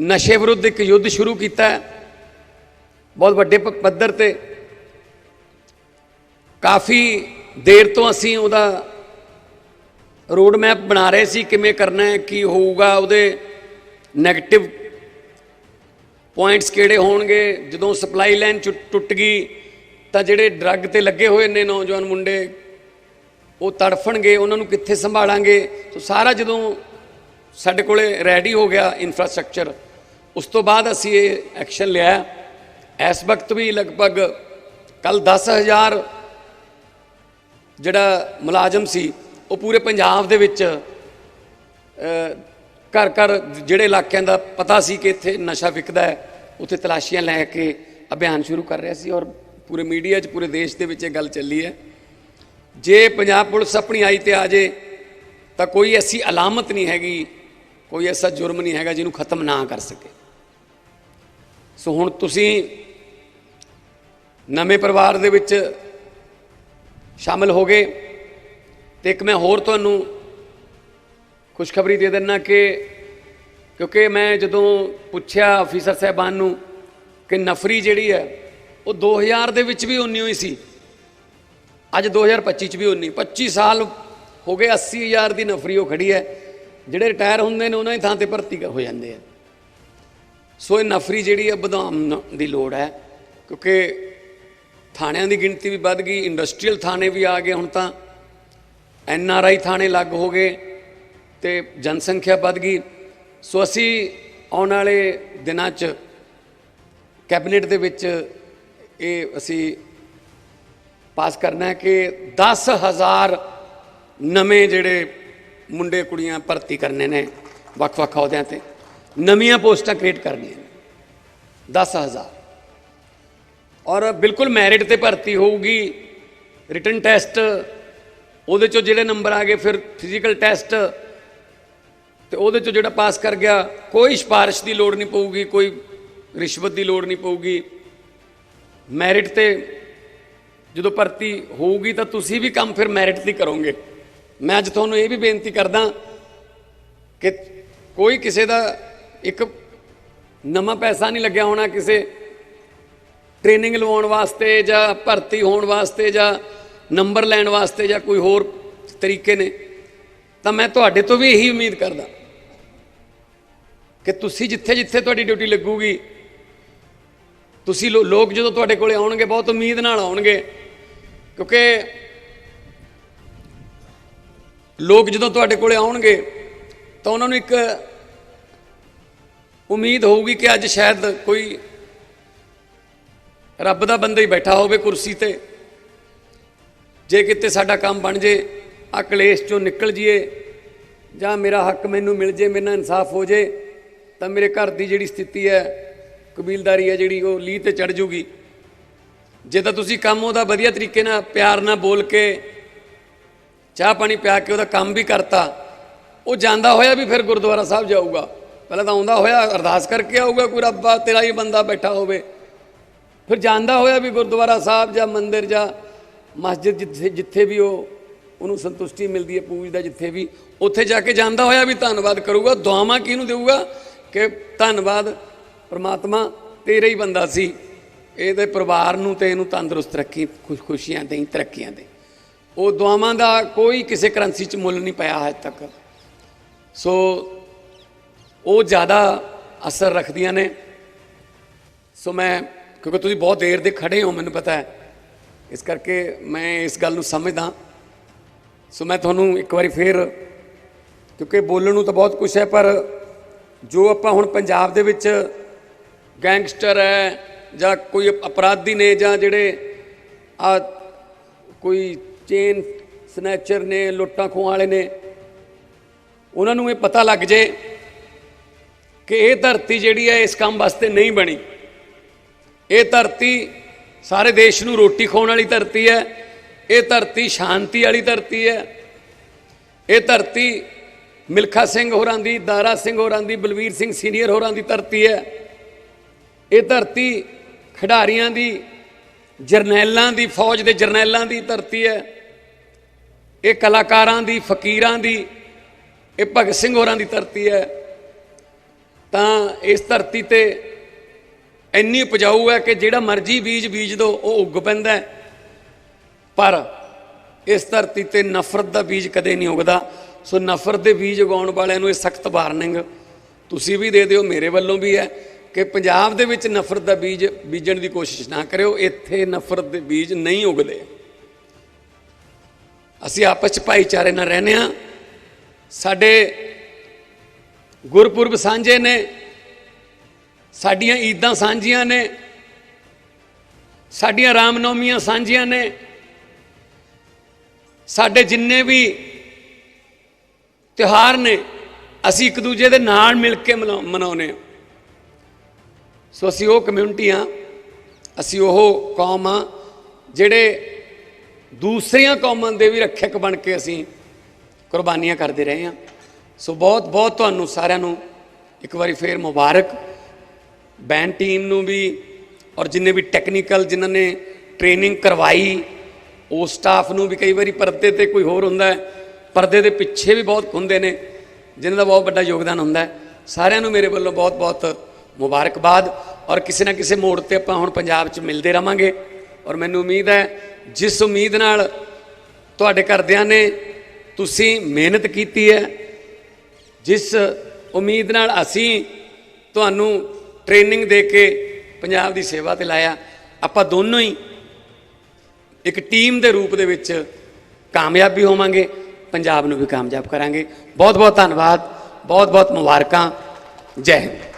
ਨਸ਼ੇ ਵਿਰੁੱਧ ਇੱਕ ਯੁੱਧ ਸ਼ੁਰੂ ਕੀਤਾ ਹੈ। ਬਹੁਤ ਵੱਡੇ ਪ- ਪੱਧਰ ਤੇ। ਕਾਫੀ ਦੇਰ ਤੋਂ ਅਸੀਂ ਉਹਦਾ ਰੋਡ ਮੈਪ ਬਣਾ ਰਹੇ ਸੀ, ਕਿਵੇਂ ਕਰਨਾ ਹੈ, ਕੀ ਹੋਊਗਾ, ਉਹਦੇ 네ਗੇਟਿਵ ਪੁਆਇੰਟਸ ਕਿਹੜੇ ਹੋਣਗੇ, ਜਦੋਂ ਸਪਲਾਈ ਲਾਈਨ ਟੁੱਟ ਗਈ, ਤਾਂ ਜਿਹੜੇ ਡਰੱਗ ਤੇ ਲੱਗੇ ਹੋਏ ਨੇ ਨੌਜਵਾਨ ਮੁੰਡੇ, ਉਹ ਤੜਫਣਗੇ, ਉਹਨਾਂ ਨੂੰ ਕਿੱਥੇ ਸੰਭਾਲਾਂਗੇ? ਸੋ ਸਾਰਾ ਜਦੋਂ ਸਾਡੇ ਕੋਲੇ ਰੈਡੀ ਹੋ ਗਿਆ ਇਨਫਰਾਸਟ੍ਰਕਚਰ ਉਸ ਤੋਂ ਬਾਅਦ ਅਸੀਂ ਇਹ ਐਕਸ਼ਨ ਲਿਆ। ਇਸ ਵਕਤ ਵੀ ਲਗਭਗ ਕੱਲ 10000 ਜਿਹੜਾ ਮੁਲਾਜ਼ਮ ਸੀ, ਉਹ ਪੂਰੇ ਪੰਜਾਬ ਦੇ ਵਿੱਚ ਘਰ ਘਰ ਜਿਹੜੇ ਇਲਾਕਿਆਂ ਦਾ ਪਤਾ ਸੀ ਕਿ ਇੱਥੇ ਨਸ਼ਾ ਵਿਕਦਾ ਹੈ, ਉੱਥੇ ਤਲਾਸ਼ੀਆਂ ਲੈ ਕੇ ਅਭਿਆਨ ਸ਼ੁਰੂ ਕਰ ਰਿਹਾ ਸੀ ਔਰ ਪੂਰੇ ਮੀਡੀਆ 'ਚ, ਪੂਰੇ ਦੇਸ਼ ਦੇ ਵਿੱਚ ਇਹ ਗੱਲ ਚੱਲੀ ਹੈ। ਜੇ ਪੰਜਾਬ ਪੁਲਿਸ ਆਪਣੀ ਆਈ ਤੇ ਆ ਜੇ, ਤਾਂ ਕੋਈ ਐਸੀ ਅਲਾਮਤ ਨਹੀਂ ਹੈਗੀ, ਕੋਈ ਐਸਾ ਜੁਰਮ ਨਹੀਂ ਹੈਗਾ ਜਿਹਨੂੰ ਖਤਮ ਨਾ ਕਰ ਸਕੇ। ਸੋ ਹੁਣ ਤੁਸੀਂ ਨਵੇਂ ਪਰਿਵਾਰ ਦੇ ਵਿੱਚ ਸ਼ਾਮਲ ਹੋ ਗਏ ਤੇ ਇੱਕ ਮੈਂ ਹੋਰ ਤੁਹਾਨੂੰ ਖੁਸ਼ਖਬਰੀ ਦੇ ਦਿੰਨਾ ਕਿ ਕਿਉਂਕਿ ਮੈਂ ਜਦੋਂ ਪੁੱਛਿਆ ਅਫੀਸਰ ਸਾਹਿਬਾਨ ਨੂੰ ਕਿ ਨਫਰੀ ਜਿਹੜੀ ਹੈ, ਉਹ 2000 ਦੇ ਵਿੱਚ ਵੀ ਉਨੀ ਹੋਈ ਸੀ। ਅੱਜ 2025 ਚ ਵੀ ਉਨੀ। 25 ਸਾਲ ਹੋ ਗਏ 80000 ਦੀ ਨਫਰੀ ਉਹ ਖੜੀ ਹੈ। ਜਿਹੜੇ ਰਿਟਾਇਰ ਹੁੰਦੇ ਨੇ, ਉਹਨਾਂ ਦੀ ਥਾਂ ਤੇ ਭਰਤੀ ਹੋ ਜਾਂਦੇ ਆ। ਸੋ ਇਹ ਨਫਰੀ ਜਿਹੜੀ ਹੈ ਵਧਾਉਣ ਦੀ ਲੋੜ ਹੈ, ਕਿਉਂਕਿ ਥਾਣਿਆਂ ਦੀ ਗਿਣਤੀ ਵੀ ਵੱਧ ਗਈ, ਇੰਡਸਟਰੀਅਲ ਥਾਣੇ ਵੀ ਆ ਗਏ ਹੁਣ ਤਾਂ, ਐਨ ਆਰ ਆਈ ਥਾਣੇ ਲੱਗ ਹੋ ਗਏ ਤੇ ਜਨਸੰਖਿਆ ਵੱਧ ਗਈ। ਸੋ ਅਸੀਂ ਆਉਣ ਵਾਲੇ ਦਿਨਾਂ 'ਚ ਕੈਬਨਿਟ ਦੇ ਵਿੱਚ ਇਹ ਅਸੀਂ ਪਾਸ ਕਰਨਾ ਹੈ ਕਿ 10000 ਨਵੇਂ ਜਿਹੜੇ ਮੁੰਡੇ ਕੁੜੀਆਂ ਭਰਤੀ ਕਰਨੇ ਨੇ ਵੱਖ-ਵੱਖ ਅਹੁਦਿਆਂ ਤੇ। ਨਵੀਆਂ ਪੋਸਟਾਂ ਕ੍ਰੀਏਟ ਕਰਨੀਆਂ ਨੇ। 10000 ਔਰ ਬਿਲਕੁਲ ਮੈਰਿਟ ਤੇ ਭਰਤੀ ਹੋਊਗੀ। ਰਿਟਨ ਟੈਸਟ, ਉਹਦੇ ਚੋਂ ਜਿਹੜੇ ਨੰਬਰ ਆ ਗਏ, ਫਿਰ ਫਿਜ਼ੀਕਲ ਟੈਸਟ, ਤੇ ਉਹਦੇ ਚੋਂ ਜਿਹੜਾ ਪਾਸ ਕਰ ਗਿਆ, ਕੋਈ ਸਿਫਾਰਿਸ਼ ਦੀ ਲੋੜ ਨਹੀਂ ਪਊਗੀ, ਕੋਈ ਰਿਸ਼ਵਤ ਦੀ ਲੋੜ ਨਹੀਂ ਪਊਗੀ। ਮੈਰਿਟ ਤੇ ਜਦੋਂ ਭਰਤੀ ਹੋਊਗੀ, ਤਾਂ ਤੁਸੀਂ ਵੀ ਕੰਮ ਫਿਰ ਮੈਰਿਟ ਦੀ ਕਰੋਗੇ। ਮੈਂ ਅੱਜ ਤੁਹਾਨੂੰ ਇਹ ਵੀ ਬੇਨਤੀ ਕਰਦਾ ਕਿ ਕੋਈ ਕਿਸੇ ਦਾ ਇੱਕ ਨਵਾਂ ਪੈਸਾ ਨਹੀਂ ਲੱਗਿਆ ਹੋਣਾ ਕਿਸੇ ਟ੍ਰੇਨਿੰਗ ਲਵਾਉਣ ਵਾਸਤੇ ਜਾਂ ਭਰਤੀ ਹੋਣ ਵਾਸਤੇ ਜਾਂ ਨੰਬਰ ਲੈਣ ਵਾਸਤੇ ਜਾਂ ਕੋਈ ਹੋਰ ਤਰੀਕੇ ਨੇ। ਤਾਂ ਮੈਂ ਤੁਹਾਡੇ ਤੋਂ ਵੀ ਇਹੀ ਉਮੀਦ ਕਰਦਾ ਕਿ ਤੁਸੀਂ ਜਿੱਥੇ ਜਿੱਥੇ ਤੁਹਾਡੀ ਡਿਊਟੀ ਲੱਗੂਗੀ, ਤੁਸੀਂ ਲੋ- ਲੋਕ ਜਦੋਂ ਤੁਹਾਡੇ ਕੋਲੇ ਆਉਣਗੇ, ਬਹੁਤ ਉਮੀਦ ਨਾਲ ਆਉਣਗੇ, ਕਿਉਂਕਿ ਲੋਕ ਜਦੋਂ ਤੁਹਾਡੇ ਕੋਲੇ ਆਉਣਗੇ, ਤਾਂ ਉਹਨਾਂ ਨੂੰ ਇੱਕ ਉਮੀਦ ਹੋਊਗੀ ਕਿ ਅੱਜ ਸ਼ਾਇਦ ਕੋਈ ਰੱਬ ਦਾ ਬੰਦਾ ਹੀ ਬੈਠਾ ਹੋਵੇ ਕੁਰਸੀ ਤੇ। ਜੇ ਕਿਤੇ ਸਾਡਾ ਕੰਮ ਬਣ ਜੇ ਆ ਕਲੇਸ਼ ਚੋਂ ਨਿਕਲ ਜੀਏ, ਜਾਂ ਮੇਰਾ ਹੱਕ ਮੈਨੂੰ ਮਿਲ ਜੇ, ਮੇਰੇ ਨਾਲ ਇਨਸਾਫ ਹੋ ਜੇ, ਤਾਂ ਮੇਰੇ ਘਰ ਦੀ ਜਿਹੜੀ ਸਥਿਤੀ ਹੈ, ਕਬੀਲਦਾਰੀ ਹੈ ਜਿਹੜੀ, ਉਹ ਲੀਹ ਤੇ ਚੜ ਜੂਗੀ। ਜੇ ਤਾਂ ਤੁਸੀਂ ਕੰਮ ਉਹਦਾ ਵਧੀਆ ਤਰੀਕੇ ਨਾਲ, ਪਿਆਰ ਨਾਲ ਬੋਲ ਕੇ, ਚਾਹ ਪਾਣੀ ਪਿਆ ਕੇ ਉਹਦਾ ਕੰਮ ਵੀ ਕਰਤਾ, ਉਹ ਜਾਂਦਾ ਹੋਇਆ ਵੀ ਫਿਰ ਗੁਰਦੁਆਰਾ ਸਾਹਿਬ ਜਾਊਗਾ। ਪਹਿਲਾਂ ਤਾਂ ਆਉਂਦਾ ਹੋਇਆ, ਅਰਦਾਸ ਕਰਕੇ ਆਊਗਾ ਕੋਈ ਰੱਬਾ ਤੇਰਾ ਹੀ ਬੰਦਾ ਬੈਠਾ ਹੋਵੇ। ਫਿਰ ਜਾਂਦਾ ਹੋਇਆ ਵੀ ਗੁਰਦੁਆਰਾ ਸਾਹਿਬ ਜਾਂ ਮੰਦਿਰ ਜਾਂ ਮਸਜਿਦ ਜਿੱਥੇ ਜਿੱਥੇ ਵੀ ਉਹ, ਉਹਨੂੰ ਸੰਤੁਸ਼ਟੀ ਮਿਲਦੀ ਹੈ, ਪੂਜਦਾ ਜਿੱਥੇ ਵੀ, ਉੱਥੇ ਜਾ ਕੇ ਜਾਂਦਾ ਹੋਇਆ ਵੀ ਧੰਨਵਾਦ ਕਰੂਗਾ, ਦੁਆਵਾਂ ਕਿਹਨੂੰ ਦੇਊਗਾ? ਕਿ ਧੰਨਵਾਦ, ਪ੍ਰਮਾਤਮਾ ਤੇਰਾ ਹੀ ਬੰਦਾ ਸੀ। ਇਹਦੇ ਪਰਿਵਾਰ ਨੂੰ ਤੇ ਇਹਨੂੰ ਤੰਦਰੁਸਤ ਰੱਖੀ, ਖੁਸ਼, ਖੁਸ਼ੀਆਂ ਦੇਈ, ਤਰੱਕੀਆਂ ਦੇ ਉਹ ਦੁਆਵਾਂ ਦਾ ਕੋਈ ਕਿਸੇ ਕਰੰਸੀ 'ਚ ਮੁੱਲ ਨਹੀਂ ਪਿਆ ਹਜੇ ਤੱਕ। ਸੋ ਉਹ ਜ਼ਿਆਦਾ ਅਸਰ ਰੱਖਦੀਆਂ ਨੇ। ਸੋ ਮੈਂ, ਕਿਉਂਕਿ ਤੁਸੀਂ ਬਹੁਤ ਦੇਰ ਦੇ ਖੜੇ ਹੋ, ਮੈਨੂੰ ਪਤਾ ਹੈ। ਇਸ ਕਰਕੇ ਮੈਂ ਇਸ ਗੱਲ ਨੂੰ ਸਮਝਦਾ। ਸੋ ਮੈਂ ਤੁਹਾਨੂੰ ਇੱਕ ਵਾਰੀ ਫੇਰ, ਕਿਉਂਕਿ ਬੋਲਣ ਨੂੰ ਤਾਂ ਬਹੁਤ ਕੁਝ ਹੈ, ਪਰ ਜੋ ਆਪਾਂ ਹੁਣ ਪੰਜਾਬ ਦੇ ਵਿੱਚ ਗੈਂਗਸਟਰ ਹੈ, ਜਾਂ ਕੋਈ ਅਪਰਾਧੀ ਨੇ, ਜਾਂ ਜਿਹੜੇ ਆ ਕੋਈ ਚੇਨ ਸਨੈਚਰ ਨੇ ਲੁੱਟਾਂ ਖੋਹਾਂ ਵਾਲੇ ਨੇ, ਉਹਨਾਂ ਨੂੰ ਇਹ ਪਤਾ ਲੱਗ ਜੇ ਕਿ ਇਹ ਧਰਤੀ ਜਿਹੜੀ ਹੈ ਇਸ ਕੰਮ ਵਾਸਤੇ ਨਹੀਂ ਬਣੀ। ਇਹ ਧਰਤੀ ਸਾਰੇ ਦੇਸ਼ ਨੂੰ ਰੋਟੀ ਖਵਾਉਣ ਵਾਲੀ ਧਰਤੀ ਹੈ, ਇਹ ਧਰਤੀ ਸ਼ਾਂਤੀ ਵਾਲੀ ਧਰਤੀ ਹੈ। ਇਹ ਧਰਤੀ ਮਿਲਖਾ ਸਿੰਘ ਹੋਰਾਂ ਦੀ, ਦਾਰਾ ਸਿੰਘ ਹੋਰਾਂ ਦੀ, ਬਲਵੀਰ ਸਿੰਘ ਸੀਨੀਅਰ ਹੋਰਾਂ ਦੀ ਧਰਤੀ ਹੈ। ਇਹ ਧਰਤੀ ਖਿਡਾਰੀਆਂ ਦੀ, ਜਰਨੈਲਾਂ ਦੀ, ਫੌਜ ਦੇ ਜਰਨੈਲਾਂ ਦੀ ਧਰਤੀ ਹੈ। ਇਹ ਕਲਾਕਾਰਾਂ ਦੀ, ਫਕੀਰਾਂ ਦੀ, ਇਹ ਭਗਤ ਸਿੰਘ ਹੋਰਾਂ ਦੀ ਧਰਤੀ ਹੈ। ਤਾਂ ਇਸ ਧਰਤੀ ਤੇ ਇੰਨੀ ਉਪਜਾਊ ਹੈ ਕਿ ਜਿਹੜਾ ਮਰਜ਼ੀ ਬੀਜ ਬੀਜ ਦੋ, ਉਹ ਉੱਗ ਪੈਂਦਾ ਪਰ ਇਸ ਧਰਤੀ ਤੇ ਨਫ਼ਰਤ ਦਾ ਬੀਜ ਕਦੇ ਨਹੀਂ ਉਗਦਾ। ਸੋ ਨਫ਼ਰਤ ਦੇ ਬੀਜ ਉਗਾਉਣ ਵਾਲਿਆਂ ਨੂੰ ਇਹ ਸਖਤ ਵਾਰਨਿੰਗ ਤੁਸੀਂ ਵੀ ਦੇ ਦਿਓ, ਮੇਰੇ ਵੱਲੋਂ ਵੀ ਹੈ ਕਿ ਪੰਜਾਬ ਦੇ ਵਿੱਚ ਨਫ਼ਰਤ ਦਾ ਬੀਜ ਬੀਜਣ ਦੀ ਕੋਸ਼ਿਸ਼ ਨਾ ਕਰਿਓ, ਇੱਥੇ ਨਫ਼ਰਤ ਦੇ ਬੀਜ ਨਹੀਂ ਉਗਦੇ। ਅਸੀਂ ਆਪਸ ਚ ਭਾਈਚਾਰੇ ਨਾਲ ਰਹਿੰਦੇ ਹਾਂ। ਸਾਡੇ ਗੁਰਪੁਰਬ ਸਾਂਝੇ ਨੇ, ਸਾਡੀਆਂ ਈਦਾਂ ਸਾਂਝੀਆਂ ਨੇ, ਸਾਡੀਆਂ ਰਾਮਨੌਮੀਆਂ ਸਾਂਝੀਆਂ ਨੇ, ਸਾਡੇ ਜਿੰਨੇ ਵੀ ਤਿਉਹਾਰ ਨੇ, ਅਸੀਂ ਇੱਕ ਦੂਜੇ ਦੇ ਨਾਲ ਮਿਲ ਕੇ ਮਨਾ- ਮਨਾਉਂਦੇ ਹਾਂ। ਸੋ ਅਸੀਂ ਉਹ ਕਮਿਊਨਿਟੀ ਆ ਅਸੀਂ ਉਹ ਕੌਮ ਆ ਜਿਹੜੇ ਦੂਸਰੀਆਂ ਕੌਮਾਂ ਦੇ ਵੀ ਰੱਖਿਅਕ ਬਣ ਕੇ ਅਸੀਂ ਕੁਰਬਾਨੀਆਂ ਕਰਦੇ ਰਹੇ ਹਾਂ। ਸੋ ਬਹੁਤ ਬਹੁਤ ਤੁਹਾਨੂੰ ਸਾਰਿਆਂ ਨੂੰ ਇੱਕ ਵਾਰੀ ਫੇਰ ਮੁਬਾਰਕ। ਬੈਂਡ ਟੀਮ ਨੂੰ ਵੀ ਔਰ ਜਿੰਨੇ ਵੀ ਟੈਕਨੀਕਲ ਜਿਨ੍ਹਾਂ ਨੇ ਟ੍ਰੇਨਿੰਗ ਕਰਵਾਈ ਉਸ ਸਟਾਫ ਨੂੰ ਵੀ ਕਈ ਵਾਰੀ ਪਰਦੇ ਤੇ ਕੋਈ ਹੋਰ ਹੁੰਦਾ ਪਰਦੇ ਦੇ ਪਿੱਛੇ ਵੀ ਬਹੁਤ ਹੁੰਦੇ ਨੇ, ਜਿਨ੍ਹਾਂ ਦਾ ਬਹੁਤ ਵੱਡਾ ਯੋਗਦਾਨ ਹੁੰਦਾ ਸਾਰਿਆਂ ਨੂੰ ਮੇਰੇ ਵੱਲੋਂ ਬਹੁਤ ਬਹੁਤ ਮੁਬਾਰਕਬਾਦ ਔਰ ਕਿਸੇ ਨਾ ਕਿਸੇ ਮੋੜ ਤੇ ਆਪਾਂ ਹੁਣ ਪੰਜਾਬ 'ਚ ਮਿਲਦੇ ਰਵਾਂਗੇ ਔਰ ਮੈਨੂੰ ਉਮੀਦ ਹੈ, ਜਿਸ ਉਮੀਦ ਨਾਲ ਤੁਹਾਡੇ ਘਰਦਿਆਂ ਨੇ ਤੁਸੀਂ ਮਿਹਨਤ ਕੀਤੀ ਹੈ ਜਿਸ ਉਮੀਦ ਨਾਲ ਅਸੀਂ ਤੁਹਾਨੂੰ ਟ੍ਰੇਨਿੰਗ ਦੇ ਕੇ ਪੰਜਾਬ ਦੀ ਸੇਵਾ ਤੇ ਲਾਇਆ, ਆਪਾਂ ਦੋਨੋਂ ਹੀ ਇੱਕ ਟੀਮ ਦੇ ਰੂਪ ਦੇ ਵਿੱਚ ਕਾਮਯਾਬ ਵੀ ਹੋਵਾਂਗੇ, ਪੰਜਾਬ ਨੂੰ ਵੀ ਕਾਮਯਾਬ ਕਰਾਂਗੇ। ਬਹੁਤ ਬਹੁਤ ਧੰਨਵਾਦ ਬਹੁਤ ਬਹੁਤ ਮੁਬਾਰਕਾਂ। ਜੈ ਹਿੰਦ।